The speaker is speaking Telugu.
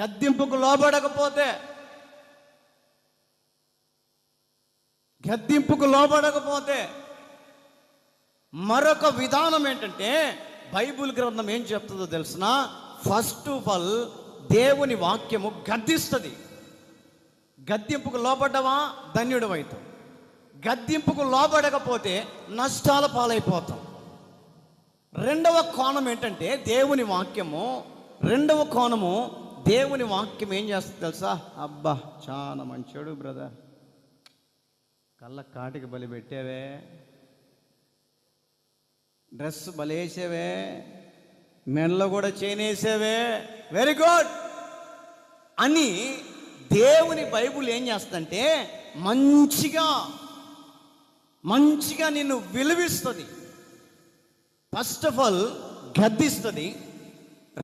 గద్దింపుకు లోబడకపోతే గద్దింపుకు లోబడకపోతే మరొక విధానం ఏంటంటే బైబిల్ గ్రంథం ఏం చెప్తుందో తెలిసిన? ఫస్ట్ ఆఫ్ ఆల్ దేవుని వాక్యము గద్దిస్తుంది. గద్దింపుకు లోబడ్డవా ధన్యుడు అవుతాం గద్దింపుకు లోబడకపోతే నష్టాల పాలైపోతాం. రెండవ కోణం ఏంటంటే దేవుని వాక్యము రెండవ కోణము దేవుని వాక్యం ఏం చేస్తుంది తెలుసా? అబ్బా చాలా మంచోడు బ్రదర్. కళ్ళ కాటికి బలి పెట్టావే. డ్రెస్ బలేసావే మెడలో కూడా చేనేసావే వెరీ గుడ్ అని దేవుని బైబుల్ ఏం చేస్తుందంటే మంచిగా మంచిగా నిన్ను విలువిస్తుంది. First of all గద్దిస్తుంది.